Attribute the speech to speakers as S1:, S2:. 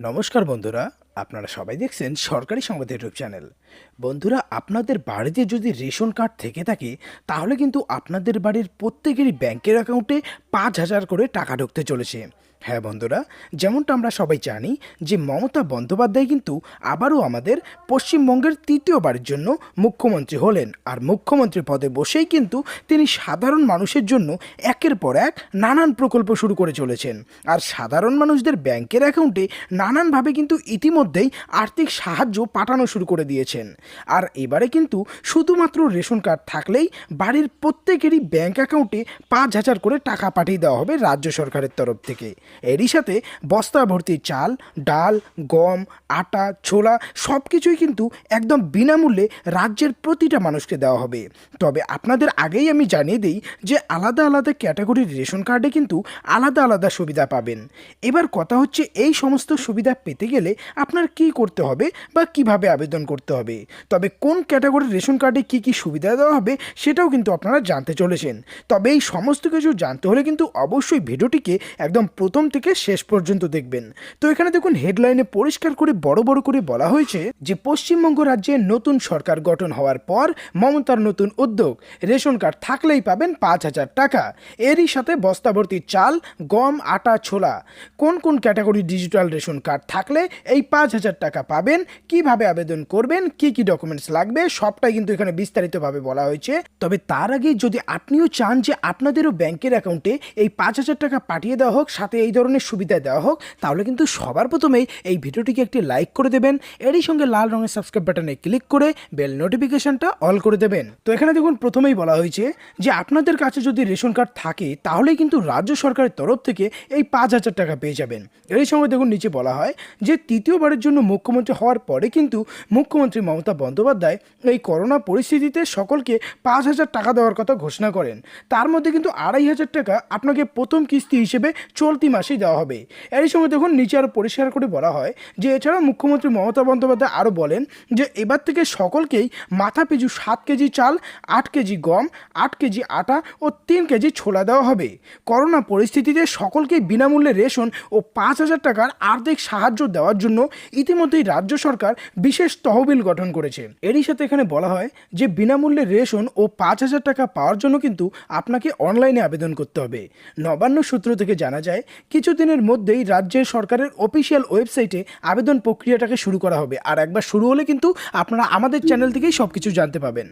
S1: নমস্কার বন্ধুরা আপনারা সবাই দেখছেন সরকারি সংবাদ ইউটিউব চ্যানেল। বন্ধুরা, আপনাদের বাড়িতে যদি রেশন কার্ড থেকে থাকে, তাহলে কিন্তু আপনাদের বাড়ির প্রত্যেকেরই ব্যাংকের অ্যাকাউন্টে পাঁচ হাজার করে টাকা ঢুকতে চলেছে। হ্যাঁ বন্ধুরা, যেমনটা আমরা সবাই জানি যে মমতা বন্দ্যোপাধ্যায় কিন্তু আবারও আমাদের পশ্চিমবঙ্গের তৃতীয়বারের জন্য মুখ্যমন্ত্রী হলেন। আর মুখ্যমন্ত্রী পদে বসেই কিন্তু তিনি সাধারণ মানুষের জন্য একের পর এক নানান প্রকল্প শুরু করে চলেছেন। আর সাধারণ মানুষদের ব্যাংকের অ্যাকাউন্টে নানানভাবে কিন্তু ইতিমধ্যেই আর্থিক সাহায্য পাঠানো শুরু করে দিয়েছেন। আর এবারে কিন্তু শুধুমাত্র রেশন কার্ড থাকলেই বাড়ির প্রত্যেকেরই ব্যাংক অ্যাকাউন্টে পাঁচ হাজার করে টাকা পাঠিয়ে দেওয়া হবে রাজ্য সরকারের তরফ থেকে। এরই সাথে বস্তা ভর্তি চাল, ডাল, গম, আটা, ছোলা সব কিছুই কিন্তু একদম বিনামূল্যে রাজ্যের প্রতিটা মানুষকে দেওয়া হবে। তবে আপনাদের আগেই আমি জানিয়ে দিই যে আলাদা আলাদা ক্যাটাগরির রেশন কার্ডে কিন্তু আলাদা আলাদা সুবিধা পাবেন। এবার কথা হচ্ছে এই সমস্ত সুবিধা পেতে গেলে আপনার কি করতে হবে বা কীভাবে আবেদন করতে হবে? তবে কোন ক্যাটাগরির রেশন কার্ডে কি কি সুবিধা দেওয়া হবে সেটাও কিন্তু আপনারা জানতে চলেছেন। তবে এই সমস্ত কিছু জানতে হলে কিন্তু অবশ্যই ভিডিওটিকে একদম প্রথম থেকে শেষ পর্যন্ত দেখবেন। তো এখানে দেখুন হেডলাইনে পরিষ্কার করে বড় বড় করে বলা হয়েছে যে পশ্চিমবঙ্গ রাজ্যে নতুন সরকার গঠন হওয়ার পর মমতার নতুন উদ্যোগ রেশন কার্ড থাকলেই পাবেন পাঁচ হাজার টাকা। এরই সাথে বস্তাভর্তি চাল, গম, আটা, ছোলা, কোন কোন ক্যাটাগরি ডিজিটাল রেশন কার্ড থাকলে এই পাঁচ হাজার টাকা পাবেন। কীভাবে আবেদন করবেন, কি কি ডকুমেন্টস লাগবে, সবটাই কিন্তু এখানে বিস্তারিতভাবে বলা হয়েছে। তবে তার আগে যদি আপনিও চান যে আপনাদেরও ব্যাংকের অ্যাকাউন্টে এই পাঁচ হাজার টাকা পাঠিয়ে দেওয়া হোক, সাথে এই ধরনের সুবিধা দেওয়া হোক, তাহলে কিন্তু সবার প্রথমেই এই ভিডিওটিকে একটি লাইক করে দেবেন। এরই সঙ্গে লাল রঙের সাবস্ক্রাইব বাটনে ক্লিক করে বেল নোটিফিকেশনটা অল করে দেবেন। তো এখানে দেখুন, প্রথমেই বলা হয়েছে যে আপনাদের কাছে যদি রেশন কার্ড থাকে, তাহলেই কিন্তু রাজ্য সরকারের তরফ থেকে এই পাঁচ হাজার টাকা পেয়ে যাবেন। এরই সঙ্গে দেখুন, নিচে বলা হয় যে তৃতীয়বারের জন্য মুখ্যমন্ত্রী হওয়ার পরে কিন্তু মুখ্যমন্ত্রী মমতা বন্দ্যোপাধ্যায় এই করোনা পরিস্থিতিতে সকলকে পাঁচ হাজার টাকা দেওয়ার কথা ঘোষণা করেন। তার মধ্যে কিন্তু আড়াই হাজার টাকা আপনাকে প্রথম কিস্তি হিসেবে চলতি মাসেই দেওয়া হবে। এরই সময় দেখুন, নিচে আরও পরিষ্কার করে বলা হয় যে, এছাড়াও মুখ্যমন্ত্রী মমতা বন্দ্যোপাধ্যায় আরও বলেন যে, এবার থেকে সকলকেই মাথা পিছু সাত কেজি চাল, আট কেজি গম, আট কেজি আটা ও তিন কেজি ছোলা দেওয়া হবে। করোনা পরিস্থিতিতে সকলকেই বিনামূল্যে রেশন ও পাঁচ হাজার টাকার আর্থিক সাহায্য দেওয়ার জন্য ইতিমধ্যেই রাজ্য সরকার বিশেষ তহবিল গঠন করেছে। এরই সাথে এখানে বলা হয় যে, বিনামূল্যে রেশন ও পাঁচ হাজার টাকা পাওয়ার জন্য কিন্তু আপনাকে অনলাইনে আবেদন করতে হবে। নবান্ন সূত্র থেকে জানা যায়, কিছুদিনের মধ্যেই রাজ্যের সরকারের অফিসিয়াল ওয়েবসাইটে আবেদন প্রক্রিয়াটাকে শুরু করা হবে। আর একবার শুরু হলে কিন্তু আপনারা আমাদের চ্যানেল থেকেই সব কিছু জানতে পাবেন।